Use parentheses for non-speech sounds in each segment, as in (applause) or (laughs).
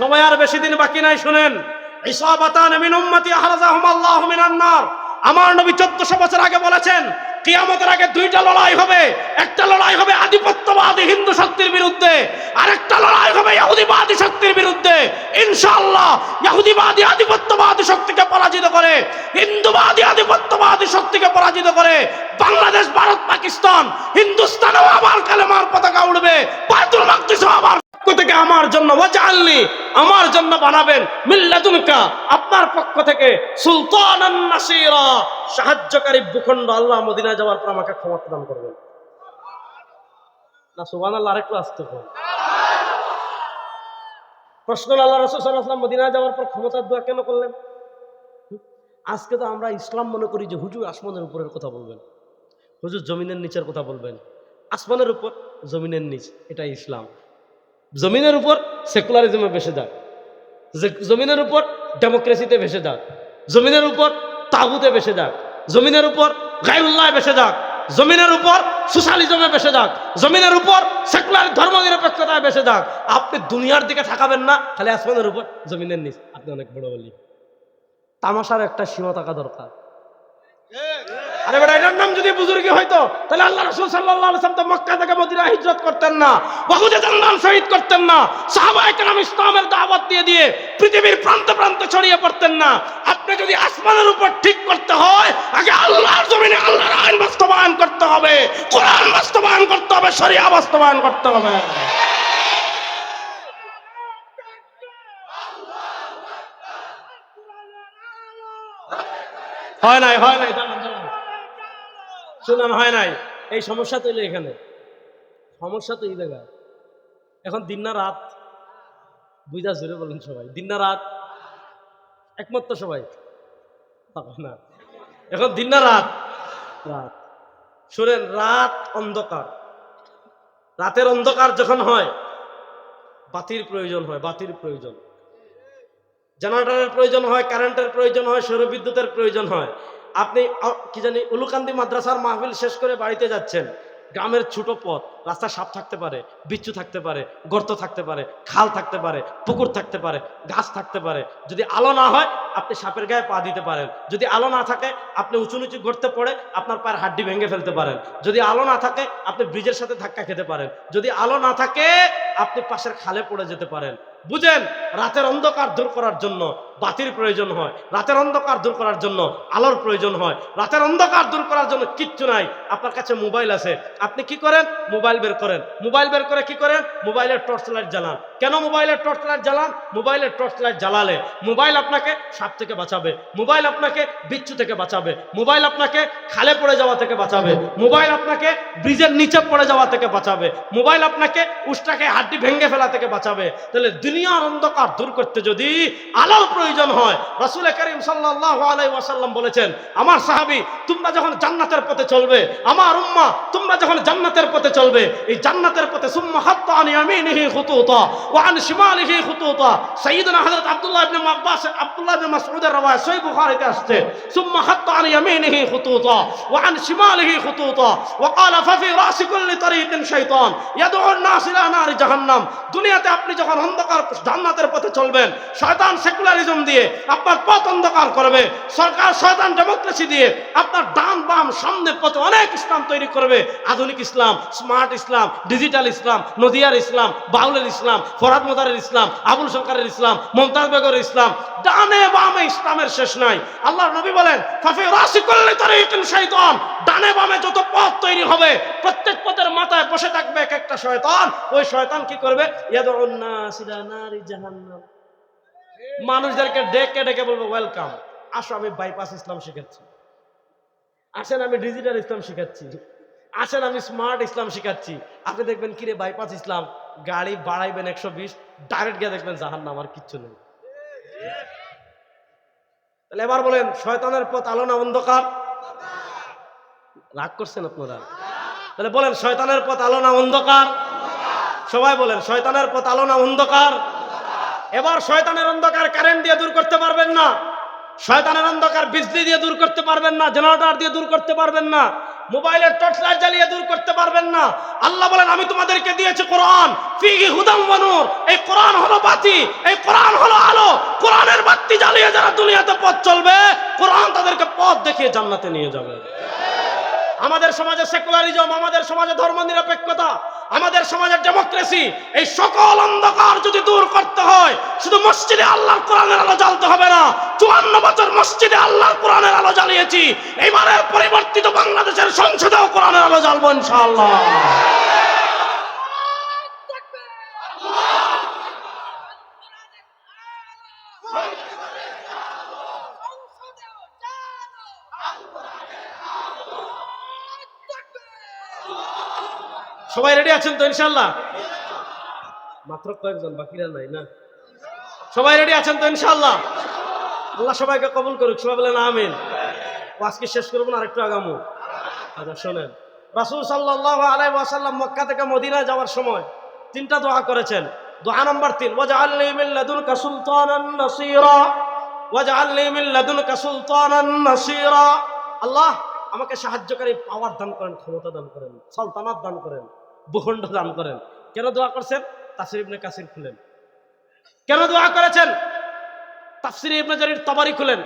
সময় আর বেশি দিন বাকি নাই, শুনেন। আমার নবী 1400 বছর আগে বলেছেন, কিয়ামতের আগে দুইটা লড়াই হবে। একটা লড়াই হবে আধিপত্যবাদী হিন্দু শক্তির বিরুদ্ধে, আরেকটা লড়াই হবে ইহুদিবাদী শক্তির বিরুদ্ধে। ইনশাআল্লাহ ইহুদিবাদী আধিপত্যবাদী শক্তিকে পরাজিত করে, হিন্দুবাদী আধিপত্যবাদী শক্তিকে পরাজিত করে, বাংলাদেশ, ভারত, পাকিস্তান, হিন্দুস্তানেও আবার কালেমার পতাকা মাকদিসও আবার থেকে আমার জন্য ওয়াজআলনি, আমার জন্য বানাবেন মিল্লাদুনকা আপনার পক্ষ থেকে সুলতানান নাসিরা, সাহায্যকারী ভূখণ্ড আল্লাহ মদিনায় যাওয়ার পর আমাকে ক্ষমতা দান করবেন। না, সুবহানাল্লাহ, আরেকটু আসতে হবে। প্রশ্ন আল্লাহ রসুল সাল্লাহ মদিনায় যাওয়ার পর ক্ষমতার দোয়া কেন করলেন? আজকে তো আমরা ইসলাম মনে করি যে হুজুর আসমানের উপরের কথা বলবেন। হুজুর জমিনের নিচের কথা বলবেন। আসমানের উপর, জমিনের নিচ এটা ইসলাম। জমিনের উপর সেকুলারিজমে ভেসে যাক জমিনের উপর ডেমোক্রেসিতে ভেসে যাক জমিনের উপর তাগুতে ভেসে যাক জমিনের উপর গায়ুল্লাহ ভেসে যাক জমিনের উপর সোশ্যালিজমে বেসে যাক জমিনের উপর সেকুলার ধর্ম নিরপেক্ষতায় বেসে যাক আপনি দুনিয়ার দিকে থাকাবেন না, খালি আসমানের উপর, জমিনের নিচ। আপনি অনেক বড় বলি। তামাশার একটা সীমা থাকা দরকার। আরে বেটা নাম যদি বুজুর্গি হইতো তাহলে আল্লাহ রাসূল আলাইহি তো মক্কা থেকে মদিনা হিজরত করতেন না বহুদে জান্নান শহীদ করতেন না সাহাবায়ে কেরাম ইসলামের দাওয়াত দিয়ে দিয়ে পৃথিবীর প্রান্তে প্রান্তে ছড়িয়ে পড়তেন না। আপনি যদি আসমানের উপর ঠিক করতে হয়, আগে আল্লাহর জমিনে আল্লাহর আইন বাস্তবায়ন করতে হবে, কোরআন বাস্তবায়ন করতে হবে, শরিয়া বাস্তবায়ন করতে হবে। হয় নাই হয় নাই শুনান, হয় নাই। এই সমস্যা তৈরি এখানে। সমস্যা তো এই জায়গায়। এখন দিন না রাত। বুঝা জোরে বলেন সবাই। দিন না রাত। একমত তো সবাই না। এখন দিন না রাত। রাত। শুনেন, রাত অন্ধকার। রাতের অন্ধকার যখন হয়, বাতির প্রয়োজন হয়, বাতির প্রয়োজন। জেনারেটরের প্রয়োজন হয়, কারেন্টের প্রয়োজন হয়, সৌরবিদ্যুতের প্রয়োজন হয়। আপনি কি জানি, উলুকান্দি মাদ্রাসার মাহফিল শেষ করে বাড়িতে যাচ্ছেন। গ্রামের ছোট পথ, রাস্তা সাপ থাকতে পারে, বিচ্ছু থাকতে পারে, গর্ত থাকতে পারে, খাল থাকতে পারে, পুকুর থাকতে পারে, গাছ থাকতে পারে। যদি আলো না হয়, আপনি সাপের গায়ে পা দিতে পারেন। যদি আলো না থাকে, আপনি উঁচু নিচু গড়তে পড়ে আপনার পায়ের হাড্ডি ভেঙে ফেলতে পারেন। যদি আলো না থাকে, আপনি ব্রিজের সাথে ধাক্কা খেতে পারেন। যদি আলো না থাকে, আপনি পাশের খালে পড়ে যেতে পারেন। বুঝেন রাতের অন্ধকার দূর করার জন্য বাতির প্রয়োজন হয়। রাতের অন্ধকার দূর করার জন্য আলোর প্রয়োজন হয়। রাতের অন্ধকার দূর করার জন্য কিচ্ছু নাই। আপনার কাছে মোবাইল আছে। আপনি কি করেন? মোবাইল বের করেন। মোবাইল বের করে কি করেন? মোবাইলের টর্চ লাইট জ্বালান। কেন মোবাইলের টর্চ লাইট জ্বালান? মোবাইলের টর্চ লাইট জ্বালালে মোবাইল আপনাকে সাপ থেকে বাঁচাবে। মোবাইল আপনাকে বিচ্ছু থেকে বাঁচাবে। মোবাইল আপনাকে খালে পড়ে যাওয়া থেকে বাঁচাবে। মোবাইল আপনাকে ব্রিজের নিচে পড়ে যাওয়া থেকে বাঁচাবে। মোবাইল আপনাকে উষ্টাকে হাড্ডি ভেঙে ফেলা থেকে বাঁচাবে। তাহলে দুনিয়ার অন্ধকার দূর করতে যদি আলোর প্রয়োজন হয়। রাসূল করিম সাল্লাল্লাহু আলাইহি ওয়াসাল্লাম বলেছেন, আমার সাহাবী, তোমরা যখন জান্নাতের পথে চলবে, আমার উম্মাহ তোমরা যখন জান্নাতের পথে চলবে, এই জান্নাতের পথে সুম্মা হাত্তা আন আব্দুল্লাহ ইবনে আব্বাস, আব্দুল্লাহ ইবনে মাসউদের সহিহ বুখারীতে আসছে, সুম্মা হাত্তা আন জাহান্নাম। দুনিয়াতে আপনি যখন অন্ধকার জান্নাতের পথে চলবেন, শয়তান সেকুলারিজম দিয়ে আপনার পথ অন্ধকার করবে। সরকার শয়তান ডেমোক্রেসি দিয়ে আপনার ডান বাম সামনে পথে অনেক ইসলাম তৈরি করবে। আধুনিক ইসলাম, স্মার্ট ইসলাম, ডিজিটাল ইসলাম, নদিয়ার ইসলাম, বাউলের ইসলাম ফরাদ মোদারের ইসলাম, আবুল সরকারের ইসলাম, মমতাজ বেগরের ইসলাম। ডানে বামে ইসলামের শেষ নাই। আল্লাহর নবী বলেন ডানে বামে যত পথ তৈরি হবে, প্রত্যেক পথের মাথায় বসে থাকবে এক একটা শয়তান। ওই শয়তান কি করবে? নাস ইলা নারি জাহান্নাম। মানুষদেরকে ডেকে ডেকে বলব ওয়েলকাম আসো, আমি বাইপাস ইসলাম শিখাচ্ছি। আসেন, আমি ডিজিটাল ইসলাম শিখাচ্ছি। আসেন, আমি স্মার্ট ইসলাম শিখাচ্ছি। আপনি দেখবেন, কিরে বাইপাস ইসলাম গাড়ি বাড়াইবেন একশো বিশ ডাইরেক্ট গিয়ে দেখবেন জাহান আমার কিচ্ছু নেই। তাহলে এবার বলেন, শয়তানের পথ আলো না অন্ধকার? রাগ করছেন আপনারা? তাহলে বলেন, শয়তানের পথ আলো না অন্ধকার? সবাই বলেন, শয়তানের পথ আলো না অন্ধকার? এবার শয়তানের অন্ধকার কারেন্ট দিয়ে দূর করতে পারবেন না। শয়তানের অন্ধকার বিজলি দিয়ে দূর করতে পারবেন না, জেনারেটর দিয়ে দূর করতে পারবেন না, মোবাইলের টর্চ লাইট জ্বালিয়ে দূর করতে পারবেন না। আল্লাহ বলেন, আমি তোমাদেরকে দিয়েছি কোরআন। ফিহি হুদাম ওয়া নূর। এই কোরআন হলো বাতি, এই কোরআন হলো আলো। কোরআনের বাতি জ্বালিয়ে যারা দুনিয়াতে পথ চলবে, কোরআন তাদেরকে পথ দেখিয়ে জান্নাতে নিয়ে যাবে। আমাদের সমাজে সেকুলারিজম, আমাদের সমাজে ধর্ম নিরপেক্ষতা আমাদের সমাজের ডেমোক্রেসি এই সকল অন্ধকার যদি দূর করতে হয়, শুধু মসজিদে আল্লাহর কোরআনের আলো জ্বালতে হবে না। চুয়ান্ন বছর মসজিদে আল্লাহর কোরআনের আলো জ্বালিয়েছি। এবারের পরিবর্তিত বাংলাদেশের সংসদেও কোরআনের আলো জ্বালবো ইনশাআল্লাহ। সবাই রেডি আছেন তো ইনশাল্লাহ মাত্র কয়েকজন বাকিরা নাই না? সবাই রেডি আছেন তো ইনশাল্লাহ আল্লাহ সবাইকে কবুল করুক সবাই বলেন আমিন। আজকে শেষ করব না আরেকটু আগামো। আচ্ছা শোনেন। রাসূল সাল্লাল্লাহু আলাইহি ওয়াসাল্লাম মক্কা থেকে মদিনা যাওয়ার সময় তিনটা দোয়া করেছেন। দোয়া নম্বর তিন ওয়াজআলনি মিন লাদুনকা সুলতানান নাসীরা। ওয়াজআলনি মিন লাদুনকা সুলতানান নাসীরা। আল্লাহ আমাকে সাহায্যকারী পাওয়ার দান করেন ক্ষমতা দান করেন সালতানাত দান করেন। ভূখণ্ড দান করেন। কেন দোয়া করছেন? তাসির ইবনে কাসির খুলেন। কেন দোয়া করেছেন? তাফসির ইবনে জারির তাবারি খুলেন।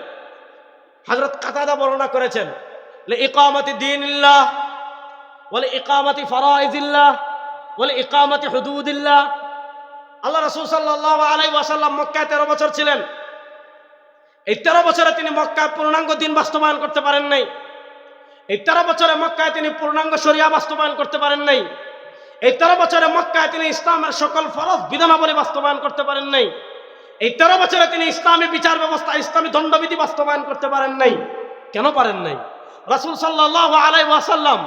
হযরত কাতাদা বর্ণনা করেছেন লে ইকামতি দীনিল্লাহ ওয়াল ইকামতি ফারাইজিল্লাহ ওয়াল ইকামতি হুদুদিল্লাহ। আল্লাহ রাসূল সাল্লাল্লাহু আলাইহি ওয়াসাল্লাম মক্কায় 13 বছর ছিলেন। এই 13 বছরে তিনি মক্কায় পূর্ণাঙ্গ দিন বাস্তবায়ন করতে পারেন নাই। এই 13 বছরে মক্কায় তিনি পূর্ণাঙ্গ শরিয়া বাস্তবায়ন করতে পারেন নাই। এই 13 বছরে মক্কায় তিনি ইসলামের সকল ফরজ বিধানাবলী বাস্তবায়ন করতে পারেন নাই। এই তেরো বছরে তিনি ইসলামী বিচার ব্যবস্থা, ইসলামী দণ্ডবিধি বাস্তবায়ন করতে পারেন নাই। কেন পারেন নাই? রাসুল সাল্লাহ আলাই ওয়াসাল্লাম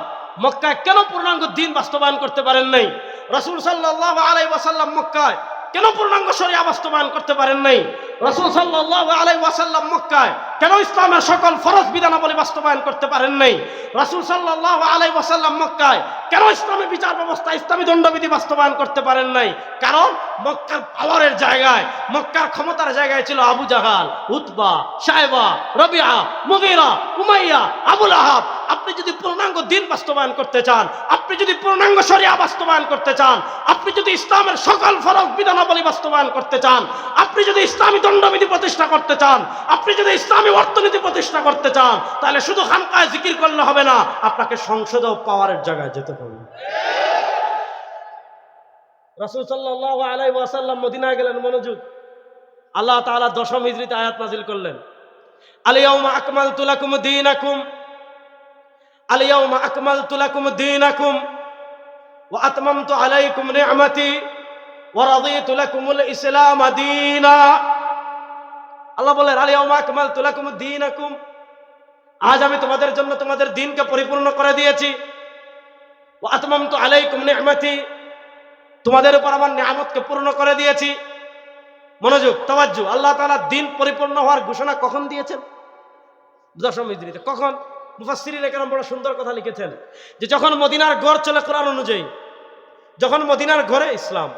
মক্কায় কেন পূর্ণাঙ্গ দিন বাস্তবায়ন করতে পারেন নাই? রাসুল সাল্লাহ আলাই ওয়াসাল্লাম মক্কায় কেন পূর্ণাঙ্গ শরিয়া বাস্তবায়ন করতে পারেন নাই? রাসূল সাল্লাল্লাহু আলাইহি ওয়াসাল্লাম মক্কায় কেন ইসলামের সকল ফরজ বিধানাবলী বাস্তবায়ন করতে পারেন নাই? রাসূল সাল্লাল্লাহু আলাই ওয়াসাল্লাম মক্কায় কেন ইসলামী বিচার ব্যবস্থা, ইসলামী দণ্ডবিধি বাস্তবায়ন করতে পারেন নাই? কারণ মক্কার পাওয়ারের জায়গায়, মক্কার ক্ষমতার জায়গায় ছিল আবু জাহাল, উতবা সাহেবা রবিয়া মুগিরা, উমাইয়া, আবুল আহাব। আপনি যদি পূর্ণাঙ্গ দিন বাস্তবায়ন করতে চান, আপনি যদি পূর্ণাঙ্গ সরিয়া বাস্তবায়ন করতে চান, আপনি যদি ইসলামের সকল ফরজ বিধানাবলী বাস্তবায়ন করতে চান, আপনি যদি ইসলামী দণ্ডবিধি প্রতিষ্ঠা করতে চান, আপনি যদি ইসলামী অর্থনীতি প্রতিষ্ঠা করতে চান, তাহলে শুধু খানকায় জিকির করলে হবে না, আপনাকে সংসদেও পাওয়ারের জায়গায় যেতে হবে। রাসূল সাল্লাল্লাহু আলাইহি ওয়াসাল্লাম মদিনায় গেলেন মনোযোগ। আল্লাহ তাআলা দশম হিজরিতে আয়াত নাজিল করলেন। আলিয়াউমা আকমালতু লাকুম দীনাকুম। আলিয়াউমা আকমালতু লাকুম দীনাকুম ওয়া আতমামতু আলাইকুম নি'মাতি ওয়া রাদিতু লাকুমুল ইসলাম দীনা। আল্লাহ বলেন আলিয়াউমা আকমালতু লাকুম দীনাকুম। আজ আমি তোমাদের জন্য তোমাদের দিনকে পরিপূর্ণ করে দিয়েছি। ওয়া আতমামতু আলাইকুম নি'মাতি। তোমাদের উপর আমার নিয়ামতকে পূর্ণ করে দিয়েছি। মনোযোগ তবাজ্জু আল্লাহ তাআলা দিন পরিপূর্ণ হওয়ার ঘোষণা কখন দিয়েছেন? দশম ইদ্রিতে কখন? মুফাসসিরিন একরাম বড় সুন্দর কথা লিখেছেন যে যখন মদিনার গড় চলে করার অনুযায়ী, যখন মদিনার ঘরে ইসলাম,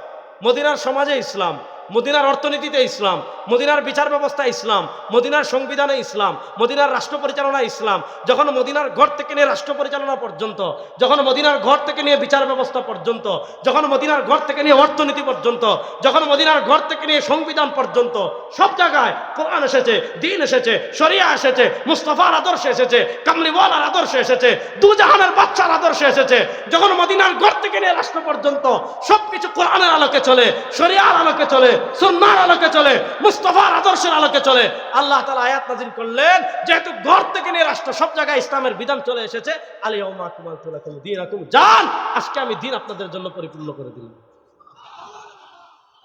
মদিনার সমাজে ইসলাম মদিনার অর্থনীতিতে ইসলাম, মদিনার বিচার ব্যবস্থা ইসলাম, মদিনার সংবিধানে ইসলাম, মদিনার রাষ্ট্র পরিচালনা ইসলাম, যখন মদিনার ঘর থেকে নিয়ে রাষ্ট্র পরিচালনা পর্যন্ত, যখন মদিনার ঘর থেকে নিয়ে বিচার ব্যবস্থা পর্যন্ত, যখন মদিনার ঘর থেকে নিয়ে অর্থনীতি পর্যন্ত, যখন মদিনার ঘর থেকে নিয়ে সংবিধান পর্যন্ত, সব জায়গায় কোরআন এসেছে, দিন এসেছে, শরিয়া এসেছে, মুস্তফার আদর্শ এসেছে, কামলিওয়ালার আদর্শ এসেছে, দুজাহানের বাচ্চার আদর্শ এসেছে, যখন মদিনার ঘর থেকে নিয়ে রাষ্ট্র পর্যন্ত সবকিছু কোরআনের আলোকে চলে, শরিয়ার আলোকে চলে সুন্নার আলোকে চলে, মুস্তফার আদর্শের আলোকে চলে। আল্লাহ তালা আয়াত নাজির করলেন, যেহেতু ঘর থেকে নিয়ে রাষ্ট্র সব জায়গায় ইসলামের বিধান চলে এসেছে। আলী ওমা তুলাকুম দিন যান আজকে আমি দিন আপনাদের জন্য পরিপূর্ণ করে দিলাম।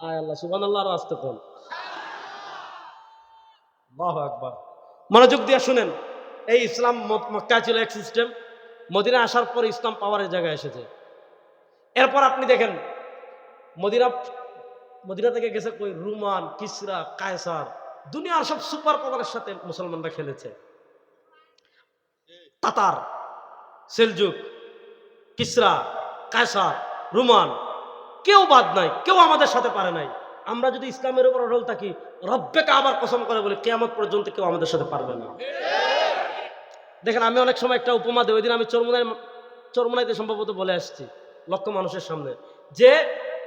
আয় আল্লাহ সুবান আল্লাহ আসতে বাহ আকবার। মনোযোগ দিয়ে শুনেন, এই ইসলাম মক্কায় ছিল এক সিস্টেম মদিনা আসার পর ইসলাম পাওয়ারের জায়গায় এসেছে। এরপর আপনি দেখেন, মদিনা মদিনা থেকে গেছে কই? রুমান, কিসরা, কায়সার। দুনিয়ার সব সুপার পাওয়ারের সাথে মুসলমানরা খেলেছে। তাতার সেলজুক, কিসরা, কায়সার, রুমান, কেউ বাদ নাই, কেউ আমাদের সাথে পারে নাই। আমরা যদি ইসলামের উপর অটল থাকি, রব্বেকে আবার কসম করে বলি, কেয়ামত পর্যন্ত কেউ আমাদের সাথে পারবে না। দেখেন, আমি অনেক সময় একটা উপমা দিই ওই দিন আমি চরমুনাই চরমুনাইতে সম্ভবত বলে আসছি, লক্ষ মানুষের সামনে। যে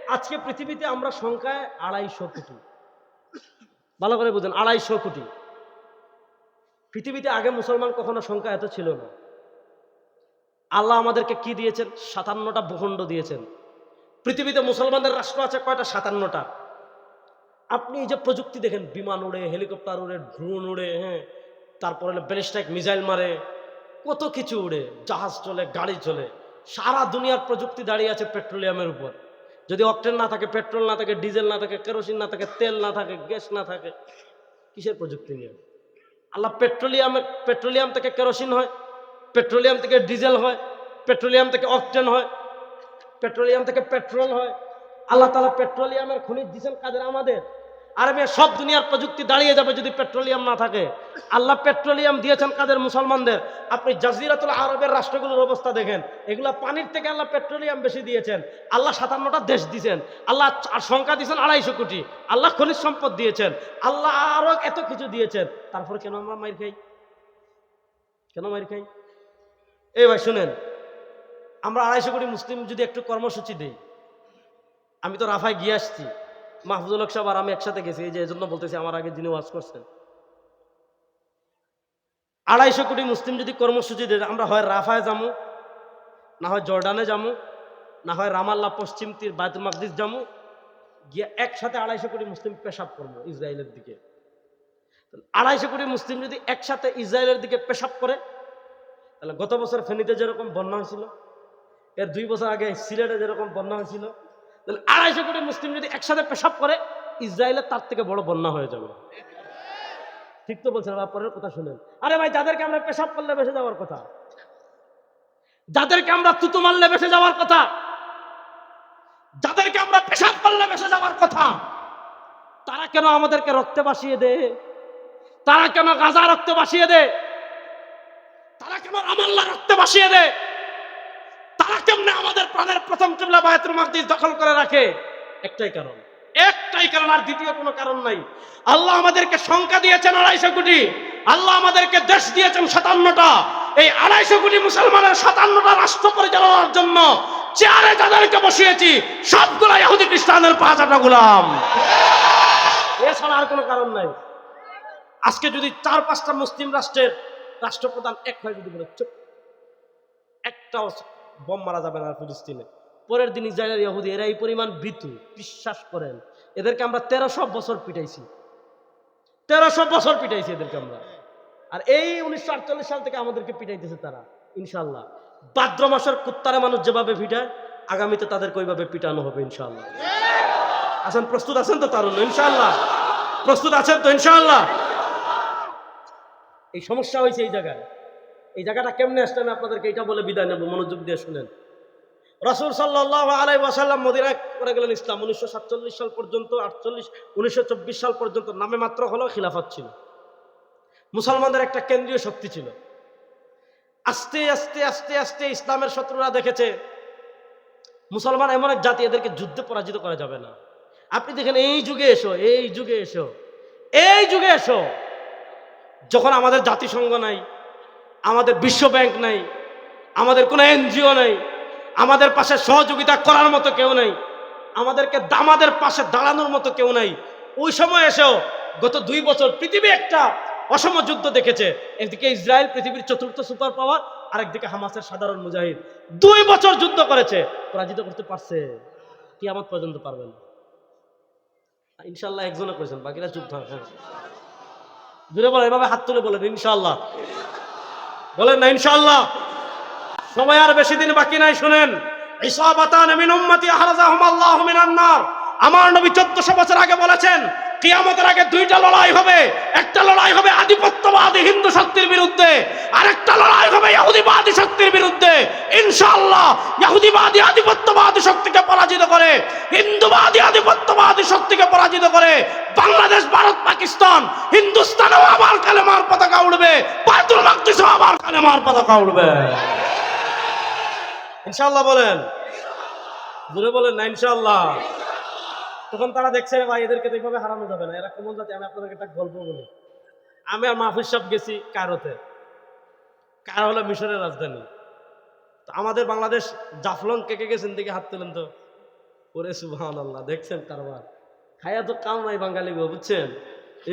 আজকে পৃথিবীতে আমরা সংখ্যায় আড়াইশো কোটি। ভালো করে বুঝেন, আড়াইশো কোটি। পৃথিবীতে আগে মুসলমান কখনো সংখ্যা এত ছিল না। আল্লাহ আমাদেরকে কি দিয়েছেন? সাতান্নটা ভূখণ্ড দিয়েছেন। পৃথিবীতে মুসলমানদের রাষ্ট্র আছে কয়টা? সাতান্নটা। আপনি এই যে প্রযুক্তি দেখেন, বিমান উড়ে, হেলিকপ্টার উড়ে, ড্রোন উড়ে হ্যাঁ তারপরে ব্যালিস্টিক মিসাইল মারে, কত কিছু উড়ে, জাহাজ চলে, গাড়ি চলে, সারা দুনিয়ার প্রযুক্তি দাঁড়িয়ে আছে পেট্রোলিয়ামের উপর। যদি অকটেন না থাকে, পেট্রোল না থাকে, ডিজেল না থাকে, কেরোসিন না থাকে, তেল না থাকে, গ্যাস না থাকে, কিসের প্রযুক্তি নিয়ে? আল্লাহ পেট্রোলিয়াম পেট্রোলিয়াম থেকে কেরোসিন হয়, পেট্রোলিয়াম থেকে ডিজেল হয়, পেট্রোলিয়াম থেকে অকটেন হয়, পেট্রোলিয়াম থেকে পেট্রোল হয়। আল্লাহ তালা পেট্রোলিয়ামের খনিজ দিচ্ছেন কাদের? আমাদের। আর আমি সব দুনিয়ার প্রযুক্তি দাঁড়িয়ে যাবে যদি পেট্রোলিয়াম না থাকে। আল্লাহ পেট্রোলিয়াম দিয়েছেন কাদের? মুসলমানদের। আপনি জাজিরাতুল আরবের রাষ্ট্রগুলোর অবস্থা দেখেন। এগুলা পানির থেকে আল্লাহ পেট্রোলিয়াম বেশি দিয়েছেন। আল্লাহ সাতান্নটা দেশ দিয়েছেন। আল্লাহ সংখ্যা দিয়েছেন আড়াইশো কোটি। আল্লাহ খনিজ সম্পদ দিয়েছেন। আল্লাহ আরও এত কিছু দিয়েছেন। তারপরে কেন আমরা মাইর খাই? কেন মাইর খাই? এই ভাই, শুনেন। আমরা আড়াইশো কোটি মুসলিম যদি একটু কর্মসূচি দিই, আমি তো রাফায় গিয়ে আসছি। মাহফুজুল হক সাহেব আর আমি একসাথে গেছি, এই যে এজন্য বলতেছি আমার আগে যিনি ওয়াজ করছেন। আড়াইশো কোটি মুসলিম যদি কর্মসূচি দেয়, আমরা হয় রাফায় যামু, না হয় জর্ডানে যামু, না হয় রামাল্লা পশ্চিম তীর বায়তুল মাকদিস যামু, গিয়ে একসাথে আড়াইশো কোটি মুসলিম পেশাব করব ইসরায়েলের দিকে। আড়াইশো কোটি মুসলিম যদি একসাথে ইসরায়েলের দিকে পেশাব করে, তাহলে গত বছর ফেনীতে যেরকম বন্যা হয়েছিল, এর দুই বছর আগে সিলেটে যেরকম বন্যা হয়েছিল তাহলে আড়াইশো কোটি মুসলিম যদি একসাথে পেশাব করে, ইসরায়েলের তার থেকে বড় বন্যা হয়ে যাবে। ঠিক তো বলছেন, আবার পরের কথা শুনেন। আরে ভাই, যাদেরকে আমরা পেশাব করলে বেসে যাওয়ার কথা, যাদেরকে আমরা তুতু মারলে বেসে যাওয়ার কথা, যাদেরকে আমরা পেশাব করলে বেসে যাওয়ার কথা, তারা কেন আমাদেরকে রক্তে বাসিয়ে দে? তারা কেন গাজা রক্তে বাসিয়ে দে? তারা কেন আমাল্লা রক্তে বাসিয়ে দে? তারা কেমনে আমাদের প্রাণের প্রথম কিবলা বায়তুল মাকদিস দখল করে রাখে। একটাই কারণ। একটাই কারণ আর দ্বিতীয় কোনো কারণ নাই। আল্লাহ আমাদেরকে সংখ্যা দিয়েছেন আড়াইশো কোটি। আল্লাহ আমাদেরকে দেশ দিয়েছেন সাতান্নটা। এই আড়াইশো কোটি মুসলমানের সাতান্নটা রাষ্ট্র পরিচালনার জন্য চেয়ারে যাদেরকে বসিয়েছি, সবগুলো ইহুদি খ্রিস্টানদের পাঁচ আটা গুলাম। এছাড়া আর কোনো কারণ নাই। আজকে যদি চার পাঁচটা মুসলিম রাষ্ট্রের রাষ্ট্রপ্রধান এক হয় যদি বলে, চুপ। একটাও বম মারা যাবে না ফিলিস্তিনে। পরের দিন ইসরায়েলের ইহুদি এরা এই পরিমাণ ভীতু, বিশ্বাস করেন। এদেরকে আমরা তেরোশো বছর পিটাইছি। তেরোশো বছর পিটাইছি এদেরকে আমরা। আর এই উনিশশো আটচল্লিশ সাল থেকে আমাদেরকে পিটাইতেছে তারা ইনশাল্লাহ ভাদ্র মাসের কুত্তারে মানুষ যেভাবে পিটায়, আগামীতে তাদেরকে ওইভাবে পিটানো হবে ইনশাল্লাহ আছেন, প্রস্তুত আছেন তো তারুণ্য ইনশাল্লাহ প্রস্তুত আছেন তো ইনশাল্লাহ এই সমস্যা হয়েছে এই জায়গায়। এই জায়গাটা কেমনে আসলে আমি আপনাদেরকে এটা বলে বিদায় নেব, মনোযোগ দিয়ে শুনেন। রসুল সাল্লাহ আলাই ওয়াসাল্লাম মদিনায় করে গেলেন ইসলাম। উনিশশো সাতচল্লিশ সাল পর্যন্ত, আটচল্লিশ, উনিশশো সাল পর্যন্ত নামে মাত্র হলো খিলাফত ছিল। মুসলমানদের একটা কেন্দ্রীয় শক্তি ছিল। আস্তে আস্তে আস্তে আস্তে ইসলামের শত্রুরা দেখেছে, মুসলমান এমন এক জাতি, এদেরকে যুদ্ধে পরাজিত করা যাবে না। আপনি দেখেন, এই যুগে এসো, এই যুগে এসো, এই যুগে এসো। যখন আমাদের জাতিসংঘ নাই আমাদের বিশ্ব ব্যাংক নাই, আমাদের কোনো এনজিও নাই, আমাদের পাশে সহযোগিতা করার মতো কেউ নেই, আমাদেরকে দামাদের পাশে দাঁড়ানোর মতো কেউ নাই। ওই সময় এসেও গত দুই বছর পৃথিবী একটা অসম যুদ্ধ দেখেছে, একদিকে ইসরায়েল পৃথিবীর চতুর্থ সুপার পাওয়ার, আরেকদিকে হামাসের সাধারণ মুজাহিদ। দুই বছর যুদ্ধ করেছে, পরাজিত করতে পারছে কি আমার পর্যন্ত পারবে না। ইনশাল্লাহ একজনে করেছেন, বাকিরা থাক হ্যাঁ। দূরে এভাবে হাত তুলে বলেন ইনশাল্লাহ বলেন না ইনশাল্লাহ সময় আর বেশি দিন বাকি নাই, শুনেন। আমার নবী 1400 বছর আগে বলেছেন, কিয়ামতের আগে দুইটা লড়াই হবে। একটা লড়াই হবে আধিপত্যবাদী হিন্দু শক্তির বিরুদ্ধে, আরেকটা লড়াই হবে ইহুদিবাদী শক্তির বিরুদ্ধে। ইনশাআল্লাহ ইহুদিবাদী আধিপত্যবাদী শক্তিকে পরাজিত করে, হিন্দুবাদী আধিপত্যবাদী শক্তিকে পরাজিত করে, বাংলাদেশ, ভারত পাকিস্তান, হিন্দুস্তানেও আবার কালেমার পতাকা উড়বে বায়তুল মাকদিসেও আবার কালেমার পতাকা উঠবে ইনশাআল্লাহ বলেন। জোরে বলেন না, ইনশাআল্লাহ। তখন তারা দেখছে ভাই, এদেরকে তো এইভাবে হারানো যাবে না। এরা কেমন জাতি? আমি আপনাদেরকে একটা গল্প বলি। আমি আর মাহফুজ সাহেব গেছি কায়রোতে। কার হলো মিশরের রাজধানী। তো আমাদের বাংলাদেশ জাফলং কে কে গেছেন দেখে হাত তুলেন তো। ওরে সুবহান আল্লাহ দেখছেন কারবার। খায়া তো কাম নাই বাঙালি গো, বুঝছেন?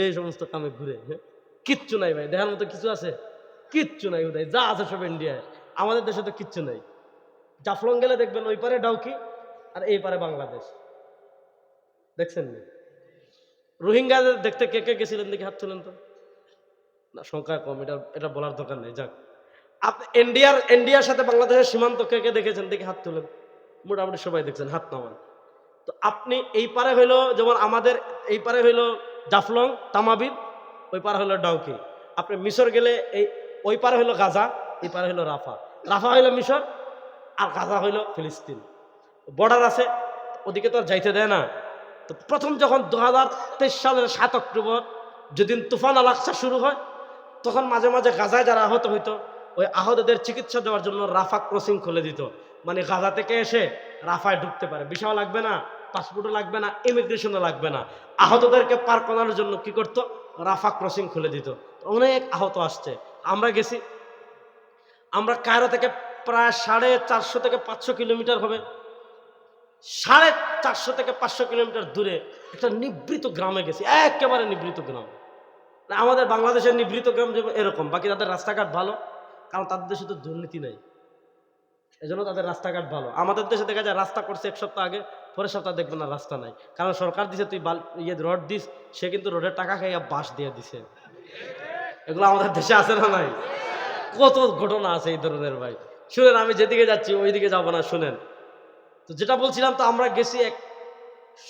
এই সমস্ত কামে ঘুরে হ্যাঁ? কিচ্ছু নাই ভাই, দেখার মতো কিছু আছে? কিচ্ছু নাই ওটাই যা আছে সব ইন্ডিয়ায় আমাদের দেশে তো কিচ্ছু নাই। জাফলং গেলে দেখবেন ওই পারে ডাউকি, আর এই পারে বাংলাদেশ। দেখছেন নি? রোহিঙ্গাদের দেখতে কে কে গেছিলেন দেখে হাত তুলেন তো? না, সংখ্যা কম, এটা এটা বলার দরকার নেই, যাক। আপনি ইন্ডিয়ার ইন্ডিয়ার সাথে বাংলাদেশের সীমান্ত কে কে দেখেছেন দেখে হাত তুলেন। মোটামুটি সবাই দেখছেন, হাত নামান। তো আপনি এই পারে হইল, যেমন আমাদের এই পারে হইল জাফলং, তামাবির, ওই পার হইল ডাউকি। আপনি মিশর গেলে এই, ওই পার হইল গাজা, এই পারে হইল রাফা। রাফা হইল মিশর, আর গাজা হইল ফিলিস্তিন। বর্ডার আছে, ওদিকে তো আর যাইতে দেয় না। তো প্রথম যখন দু হাজার তেইশ সালের সাত অক্টোবর, যেদিন তুফান আলাকসা শুরু হয়, তখন মাঝে মাঝে গাজায় যারা আহত হইতো, ওই আহতদের চিকিৎসা দেওয়ার জন্য রাফা ক্রসিং খুলে দিত। মানে গাজা থেকে এসে রাফায় ঢুকতে পারে। বিষয় লাগবে না? পাসপোর্টও লাগবে না ইমিগ্রেশনও লাগবে না। আহতদেরকে পার করানোর জন্য কি করতো? রাফা ক্রসিং খুলে দিত। অনেক আহত আসছে। আমরা গেছি। আমরা কায়রা থেকে প্রায় সাড়ে চারশো থেকে পাঁচশো কিলোমিটার হবে। সাড়ে চারশো থেকে পাঁচশো কিলোমিটার দূরে একটা নিবৃত গ্রামে গেছি। একেবারে নিবৃত গ্রাম। আমাদের বাংলাদেশের নিবৃত গ্রাম যেমন এরকম। বাকি তাদের রাস্তাঘাট ভালো, কারণ তাদের দেশে তো দুর্নীতি নেই। এজন্য তাদের রাস্তাঘাট ভালো। আমাদের দেশে দেখা যায় রাস্তা করছে এক সপ্তাহ আগে পরের সপ্তাহ দেখবে না, রাস্তা নাই। কারণ সরকার দিছে, তুই ইয়ে রড দিস, সে কিন্তু রোডের টাকা খাইয়া বাস দিয়ে দিছে। এগুলো আমাদের দেশে আছে না নাই? কত ঘটনা আছে এই ধরনের ভাই। শুনেন, আমি যেদিকে যাচ্ছি, ওইদিকে যাব না, শুনেন। তো যেটা বলছিলাম তো, আমরা গেছি এক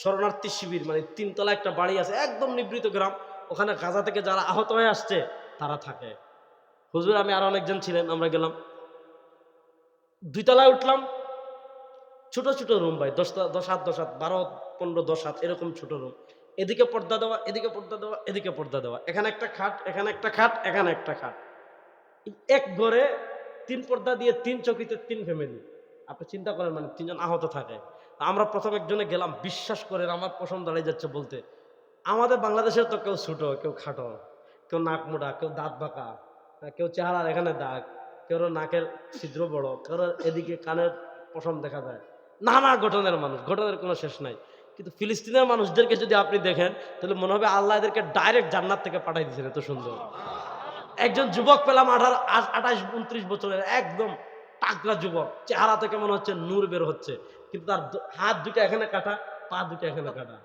শরণার্থী শিবির মানে তিনতলা একটা বাড়ি আছে, একদম নিবৃত গ্রাম। ওখানে গাজা থেকে যারা আহত হয়ে আসছে, তারা থাকে। হুজুর, আমি আরও অনেকজন ছিলেন, আমরা গেলাম। দুইতলায় উঠলাম ছোট ছোট রুম ভাই দশ দশ হাত দশ হাত, বারো, পনেরো, দশ হাত, এরকম ছোট রুম। এদিকে পর্দা দেওয়া, এদিকে পর্দা দেওয়া, এদিকে পর্দা দেওয়া। এখানে একটা খাট, এখানে একটা খাট, এখানে একটা খাট। এক ঘরে তিন পর্দা দিয়ে তিন চকিতে তিন ফ্যামিলি আপনি চিন্তা করেন মানে তিনজন আহত থাকে। আমরা প্রথম একজনে গেলাম, বিশ্বাস করেন, আমার পছন্দ দাঁড়িয়ে যাচ্ছে বলতে, আমাদের বাংলাদেশের তো কেউ ছোটো, কেউ খাটো, কেউ নাক মোটা, কেউ দাঁত বাঁকা, কেউ চেহারার এখানে দাগ, কেউ নাকের ছিদ্র বড়, কেউ এদিকে কানের পশম দেখা যায়। নানা গঠনের মানুষ, গঠনের কোনো শেষ নাই। কিন্তু ফিলিস্তিনের মানুষদেরকে যদি আপনি দেখেন, তাহলে মনে হবে আল্লাহ এদেরকে ডাইরেক্ট জান্নাত থেকে পাঠাই দিয়েছেন, এত সুন্দর। একজন যুবক পেলাম আঠারো আঠাশ, উনত্রিশ বছরের, একদম টাকরা যুবক। চেহারা থেকে মনে হচ্ছে নূর বের হচ্ছে। কিন্তু তার হাত দুটো এখানে কাটা, পা দুটো এখানে কাটা।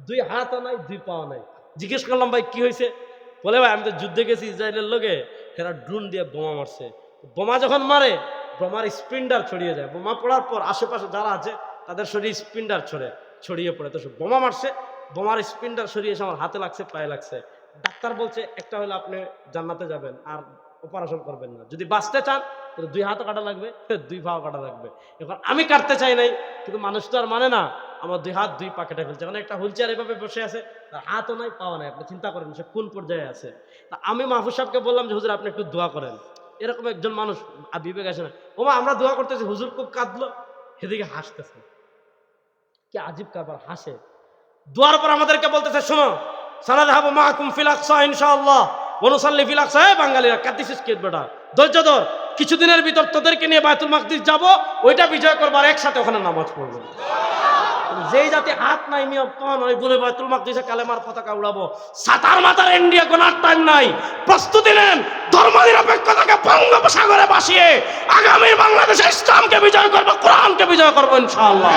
দুই হাতও নাই, দুই পাও নাই। জিজ্ঞেস করলাম, ভাই, কি হয়েছে? বলে, ভাই, আমি তো যুদ্ধে গেছি ইসরায়েলের লোকে, এরা ড্রোন দিয়ে বোমা মারছে। বোমা যখন মারে বোমার স্পিন্ডার ছড়িয়ে যায়। বোমা পড়ার পর আশেপাশে যারা আছে, তাদের শরীর স্পিন্ডার ছড়ে, ছড়িয়ে পড়ে। তো বোমা মারছে, বোমার স্পিন্ডার ছড়িয়ে এসে আমার হাতে লাগছে, পায়ে লাগছে। ডাক্তার বলছে, একটা হলে আপনি জান্নাতে যাবেন আর অপারেশন করবেন না। যদি বাঁচতে চান, তাহলে দুই হাতও কাটা লাগবে, (laughs) দুই পাও কাটা লাগবে। এখন আমি কাটতে চাই নাই, কিন্তু মানুষ তো আর মানে না, আমার দুই হাত দুই পা কেটে ফেলছে। মানে একটা হুইল চেয়ার এভাবে বসে আছে, তার হাতও নাই পাওয়া নাই। আপনি চিন্তা করেন, সে কোন পর্যায়ে আছে? তা আমি মাহফুজ সাহেবকে বললাম যে, হুজুর, আপনি একটু দোয়া করেন। এরকম একজন মানুষ বিবেক আসে না। ওমা, আমরা দোয়া করতেছি, হুজুর খুব কাঁদলো। সেদিকে হাসতেছে। কি আজীব কারবার, হাসে। দোয়ার পর আমাদেরকে বলতেছে, শোনো সানাদ হাবু মাহকুম ফিলাকসা ইনশাআল্লাহ অনুসাল্লি ফিলাকসা এ বাঙালিরা কাঁদিসিস কে বেটা? ধৈর্য ধর। কিছুদিনের ভিতর তোদেরকে নিয়ে বায়তুল মাকদিস যাব, ওইটা বিজয় করবার একসাথে ওখানে নামাজ পড়ব। যেই জাতি হাত নাই মিয়া পা নয় বলে বায়তুল মাকদিসে কালেমার পতাকা উড়াবো। সাতার মাতার ইন্ডিয়া গোনার টাইম নাই। প্রস্তুতি নেন ধর্ম নিরপেক্ষতাকে বঙ্গোপসাগরে বাসিয়ে আগামী বাংলাদেশে ইসলামকে বিজয় করব, কোরআনকে বিজয় করব, ইনশাআল্লাহ।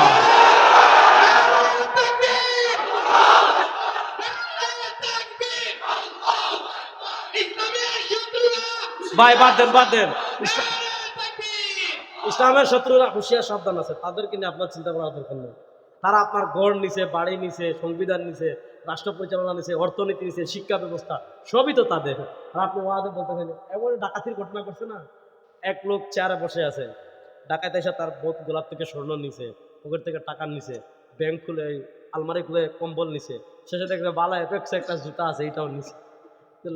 ভাই, বাদ দেন বাদ দেন। ইসলাম- ইসলামের শত্রুরা হুঁশিয়ার সাবধান আছে, তাদেরকে নিয়ে আপনার চিন্তা করার দরকার নেই। তারা আপনার গড় নিছে, বাড়ি নিছে, সংবিধান নিছে, রাষ্ট্র পরিচালনা নিছে, অর্থনীতি নিছে, শিক্ষা ব্যবস্থা, সবই তো তাদের। আর আপনি ওয়াদে বলতেছেন, এমন ডাকাতির ঘটনা করছে না? এক লোক চেয়ারে বসে আছে ডাকাতে এসে তার বোধ গোলাপ থেকে স্বর্ণ নিছে, পকেট থেকে টাকা নিছে, ব্যাংক খুলে, আলমারি খুলে কম্বল নিছে, শেষে দেখবে বালা এপেক্সে একটা জুতা আছে, এইটাও নিছে।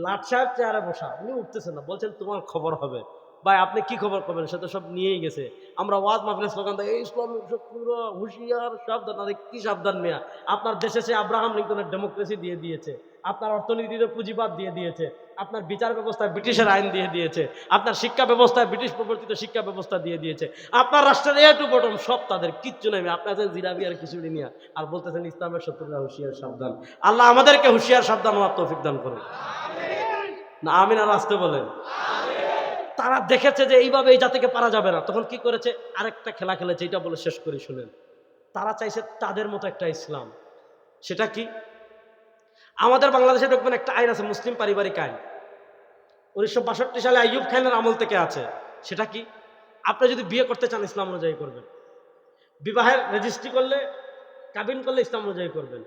লাট সাহেব চেয়ারে বসা, উনি উঠতেছেন না, বলছেন, তোমার খবর হবে। ভাই, আপনি কি খবর করবেন সে তো সব নিয়েই গেছে। আমরা ওয়াজ মাহফিলের স্লোগান দেয় ইসলামিক শত্রুরা হুঁশিয়ার, সাবধান। আরে কি সাবধান মিয়া? আপনার দেশে সে আব্রাহাম লিঙ্কনের ডেমোক্রেসি দিয়ে দিয়েছে। আপনার অর্থনীতিতে পুঁজিবাদ দিয়ে দিয়েছে। আপনার বিচার ব্যবস্থায় ব্রিটিশের আইন দিয়ে দিয়েছে। আপনার শিক্ষা ব্যবস্থায় ব্রিটিশ প্রবর্তিত শিক্ষা ব্যবস্থা দিয়ে দিয়েছে। আপনার রাষ্ট্রের এ টু বটম সব তাদের, কিচ্ছু নেই আপনি আছেন জিরাবি আর খিচুড়ি নিয়ে আর বলতেছেন ইসলামের শত্রুরা হুঁশিয়ার, সাবধান। আল্লাহ আমাদেরকে হুঁশিয়ার, সাবধান হওয়ার তৌফিক দান করুন। না, আমিন আর আসতে বলেন। তারা দেখেছে যে এইভাবে এই জাতিকে পারা যাবে না। তখন কি করেছে? আরেকটা খেলা খেলেছে, এটা বলে শেষ করে শুনেন। তারা চাইছে তাদের মতো একটা ইসলাম। সেটা কি? আমাদের বাংলাদেশে দেখবেন একটা আইন আছে, মুসলিম পারিবারিক আইন। উনিশশো বাষট্টি সালে আইয়ুব খানের আমল থেকে আছে। সেটা কি? আপনি যদি বিয়ে করতে চান ইসলাম অনুযায়ী করবেন। বিবাহের রেজিস্ট্রি করলে কাবিন করলে ইসলাম অনুযায়ী করবেন।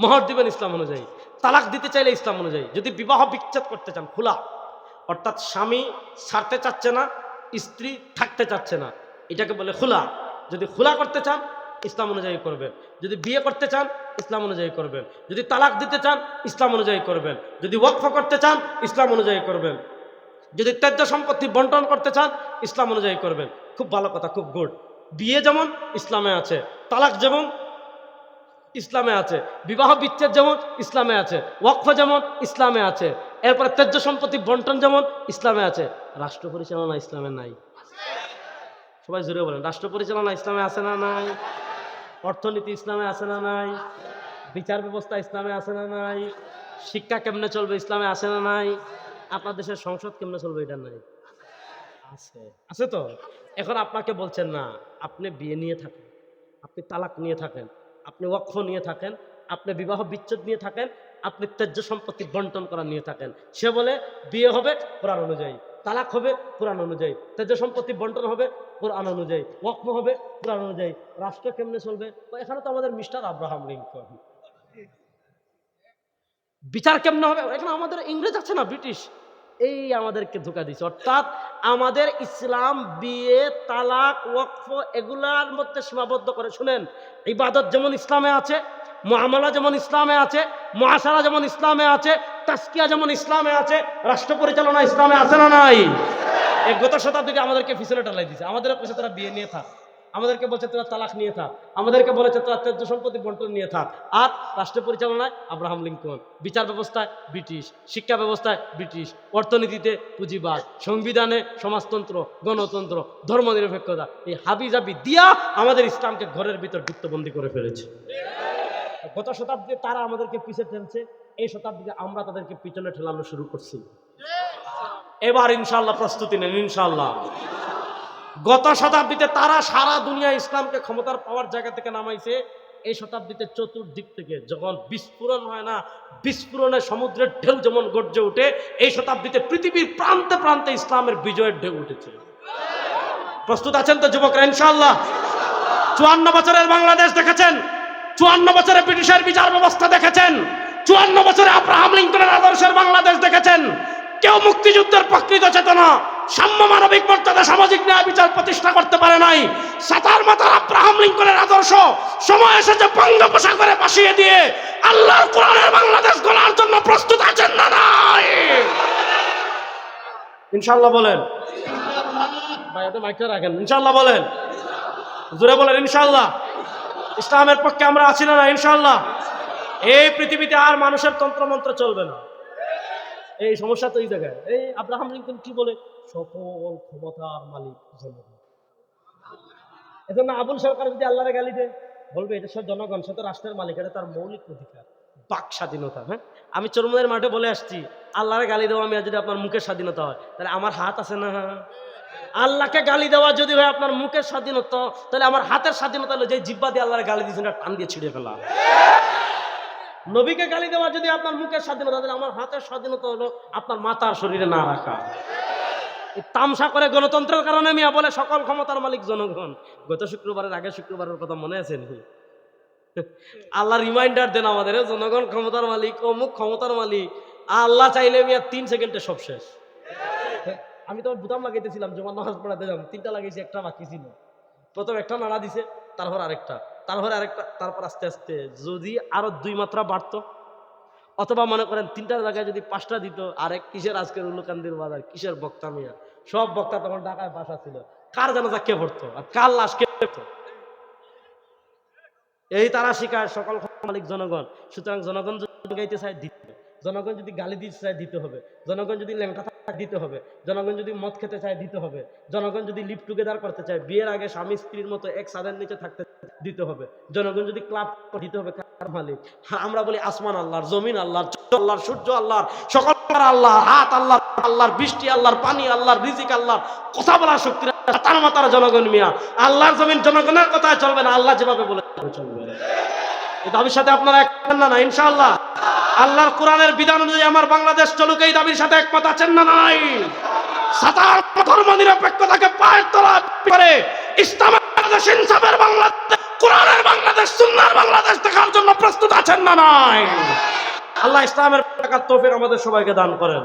মহর দিবেন ইসলাম অনুযায়ী। তালাক দিতে চাইলে ইসলাম অনুযায়ী। যদি বিবাহ বিচ্ছেদ করতে চান, খোলা। অর্থাৎ স্বামী ছাড়তে চাচ্ছে না, স্ত্রী থাকতে চাচ্ছে না। এটাকে বলে খোলা। যদি খোলা করতে চান, ইসলাম অনুযায়ী করবেন। যদি বিয়ে করতে চান, ইসলাম অনুযায়ী করবেন। যদি তালাক দিতে চান, ইসলাম অনুযায়ী করবেন। যদি ওয়াকফ করতে চান, ইসলাম অনুযায়ী করবেন। যদি ত্যায্য সম্পত্তি বন্টন করতে চান, ইসলাম অনুযায়ী করবেন। খুব ভালো কথা, খুব গুড। বিয়ে যেমন, ইসলামে আছে। তালাক যেমন ইসলামে আছে। বিবাহ বিচ্ছেদ যেমন ইসলামে আছে। ওয়াকফ যেমন ইসলামে আছে। এরপরে ত্যায্য সম্পত্তি বন্টন যেমন ইসলামে আছে। রাষ্ট্র পরিচালনা ইসলামে নাই। সবাই জুড়ে বলেন, রাষ্ট্র পরিচালনা ইসলামে আছে না নাই? অর্থনীতি ইসলামে আছে না নাই? বিচার ব্যবস্থা ইসলামে আছে না নাই? শিক্ষা কেমনে চলবে ইসলামে আছে না নাই? আপনার দেশের সংসদ কেমনে চলবে এটা নাই। আছে। আছে তো? এখন আপনাকে বলছেন না, আপনি বিয়ে নিয়ে থাকেন, আপনি তালাক নিয়ে থাকেন। আপনি ওয়াকফ নিয়ে থাকেন, আপনি বিবাহ বিচ্ছেদ নিয়ে থাকেন, আপনি ত্যায্য সম্পত্তি বন্টন করা নিয়ে থাকেন। সে বলে, বিয়ে হবে কোরআন অনুযায়ী, তালাক হবে কোরআন অনুযায়ী, ত্যায্য সম্পত্তি বন্টন হবে কোরআন অনুযায়ী, ওয়াকফ হবে কোরআন অনুযায়ী। রাষ্ট্র কেমনে চলবে? এখানে তো আমাদের মিস্টার আব্রাহাম লিঙ্কন। বিচার কেমনে হবে? এখানে আমাদের ইংরেজ আছে না, ব্রিটিশ? এই আমাদেরকে ধোকা দিচ্ছে অর্থাৎ আমাদের ইসলাম, বিয়ে, তালাক, ওয়াকফ এগুলার মধ্যে সীমাবদ্ধ করে। শুনেন, ইবাদত যেমন ইসলামে আছে মহামালা যেমন ইসলামে আছে মহাসারা যেমন ইসলামে আছে তাস্কিয়া যেমন ইসলামে আছে, রাষ্ট্র পরিচালনা ইসলামে আছে না নাই? গত শতাব্দীতে আমাদেরকে ফিসলেটা লাই দিচ্ছে আমাদের কাছে তারা বিয়ে নিয়ে থাক। আমাদেরকে বলছে, তোরা তালাক নিয়ে থাক। আমাদেরকে বলেছে, তোরা ত্যায্য সম্পত্তি বন্টন নিয়ে থাক। আর রাষ্ট্র পরিচালনায় আব্রাহাম লিঙ্কন, বিচার ব্যবস্থায় ব্রিটিশ, শিক্ষা ব্যবস্থায় ব্রিটিশ, অর্থনীতিতে পুঁজিবাদ সংবিধানে সমাজতন্ত্র, গণতন্ত্র, ধর্মনিরপেক্ষতা, এই হাবিজাবি দিয়া আমাদের ইসলামকে ঘরের ভিতর গুপ্তবন্দী করে ফেলেছে। গত শতাব্দীতে তারা আমাদেরকে পিছে ঠেলছে এই শতাব্দীতে আমরা তাদেরকে পিছনে ঠেলানো শুরু করছি। এবার ইনশাল্লাহ প্রস্তুতি নেন ইনশাল্লাহ গত শতাব্দীতে তারা সারা দুনিয়া ইসলামকে ক্ষমতার পাওয়ার জায়গা থেকে নামাইছে। এই শতাব্দীতে চতুর্দিক থেকে যখন বিস্ফোরণ হয় না, বিস্ফোরণে সমুদ্রের ঢেউ যেমন গর্জে ওঠে, এই শতাব্দীতে পৃথিবীর প্রান্তে প্রান্তে ইসলামের বিজয়ের ঢেউ উঠেছে প্রস্তুত আছেন তো যুবকরা? ইনশাল্লাহ চুয়ান্ন বছরের বাংলাদেশ দেখেছেন, চুয়ান্ন বছরে ব্রিটিশের বিচার ব্যবস্থা দেখেছেন, চুয়ান্ন বছরে আব্রাহাম লিঙ্কনের আদর্শের বাংলাদেশ দেখেছেন কেউ মুক্তিযুদ্ধের প্রকৃত চেতনা, সাম্য মানবিক মর্যাদা, সামাজিক ন্যায় বিচার প্রতিষ্ঠা করতে পারে নাই। সাতার মাতার আব্রাহাম লিঙ্কনের আদর্শ সময় এসেছে বঙ্গোপসাগরে পাশিয়ে দিয়ে। আল্লাহর কোরআনের বাংলাদেশ গড়ার জন্য প্রস্তুত আছেন না নাই? ইনশাল্লাহ বলেন। ভাই এত মাইকটা রাখেন। ইনশাল্লাহ বলেন। জোরে বলেন ইনশাল্লাহ ইসলামের পক্ষে আমরা আছি না না ইনশাল্লাহ এই পৃথিবীতে আর মানুষের তন্ত্রমন্ত্র চলবে না। এই সমস্যা তো এই জায়গায়। এই আব্রাহাম লিঙ্কন কি বলে? সকল ক্ষমতার মালিক এজন্য আবুল সরকার যদি আল্লাহরে গালি দেয় বলবে, এটা সব জনগণ, সে তো রাষ্ট্রের মালিক, এটা তার মৌলিক অধিকার। বাক স্বাধীনতা হ্যাঁ? আমি চরমনের মাঠে বলে আসছি, আল্লাহরে গালি দেওয়া আমি যদি আপনার মুখের স্বাধীনতা হয়, তাহলে আমার হাত আছে না? আল্লাহকে গালি দেওয়া যদি হয় আপনার মুখের স্বাধীনতা, তাহলে আমার হাতের স্বাধীনতা হলো যে জিব্বা দিয়ে আল্লাহরে গালি দিয়েছেন টান দিয়ে ছিঁড়ে ফেলা। নবীকে গালি দেওয়া যদি আপনার মুখের স্বাধীনতা, তাহলে আমার হাতের স্বাধীনতা হলো আপনার মাথার শরীরে না রাখা। তামসা করে গণতন্ত্রের কারণে মিয়া বলে, সকল ক্ষমতার মালিক জনগণ। গত শুক্রবারের আগে শুক্রবারের কথা মনে আছে নাকি? আল্লাহ রিমাইন্ডার দেন আমাদের জনগণ ক্ষমতার মালিক, অমুক ক্ষমতার মালিক। আল্লাহ চাইলে মিয়া তিন সেকেন্ডে সব শেষ। আমি তো বুতাম লাগাইতেছিলাম জমা নামাজ পড়াতে যাম তিনটা লাগাইছি, একটা বাকি ছিল। প্রথম একটা নাড়া দিছে, তারপর আরেকটা। তারপর আরেকটা, তারপর আস্তে আস্তে যদি আরও দুই মাত্রা বাড়তো, অথবা মনে করেন তিনটার জায়গায় যদি পাঁচটা দিত, আরেক কিসের আজকের উল্লুকান্দির বাজার, কিসের বক্তা মিয়া? সব বক্তা তখন ঢাকায় বাসা ছিল। কার যেন কে পড়তো আর কার লাশ কে পড়তো? এই তারা শিকার সকল মালিক জনগণ। সুতরাং জনগণ গাইতে চায় দিতে। জনগণ যদি গালি দিতে চায় দিতে হবে। জনগণ যদি ল্যাংটা দিতে হবে। জনগণ যদি মদ খেতে চায় দিতে হবে। জনগণ যদি লিভ টুগেদার করতে চায় বিয়ের আগে স্বামী স্ত্রীর মতো এক সাদের নিচে থাকতে দিতে হবে। জনগণ যদি ক্লাব দিতে হবে কার মালিক? হ্যাঁ, আমরা বলি আসমান আল্লাহর জমিন আল্লাহর আল্লাহর সূর্য আল্লাহর সকল আল্লাহ হাত আল্লাহর আল্লাহর বৃষ্টি আল্লাহর পানি আল্লাহর রিজিক আল্লাহর কথা বলার শক্তি তার মাতার জনগণ মিয়া। আল্লাহর জমিন জনগণের কথায় চলবে না আল্লাহ যেভাবে বলে চলবে। এই দাবির সাথে আপনারা এক না না ইনশাআল্লাহ। আল্লাহর কোরআনের বিধান অনুযায়ী আমার বাংলাদেশ চলুক, এই দাবির সাথে একমত আছেন না নাই? সাতার ধর্ম নিরপেক্ষতাকে পায়ের তলা করে ইসলামের বাংলাদেশ, ইনসাফের বাংলাদেশ, কোরআনের বাংলাদেশ সুন্নার বাংলাদেশ দেখার জন্য প্রস্তুত আছেন না নাই? আল্লাহ ইসলামের থাকার তৌফিক আমাদের সবাইকে দান করেন।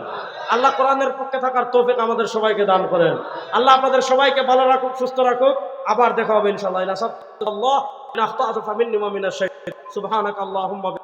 আল্লাহ কোরআনের পক্ষে থাকার তৌফিক আমাদের সবাইকে দান করেন। আল্লাহ আপনাদের সবাইকে ভালো রাখুক, সুস্থ রাখুক। আবার দেখা হবে ইনশাআল্লাহ। ইলা আখতাতু ফামিন্নি ওয়া মিনাশ শাইতান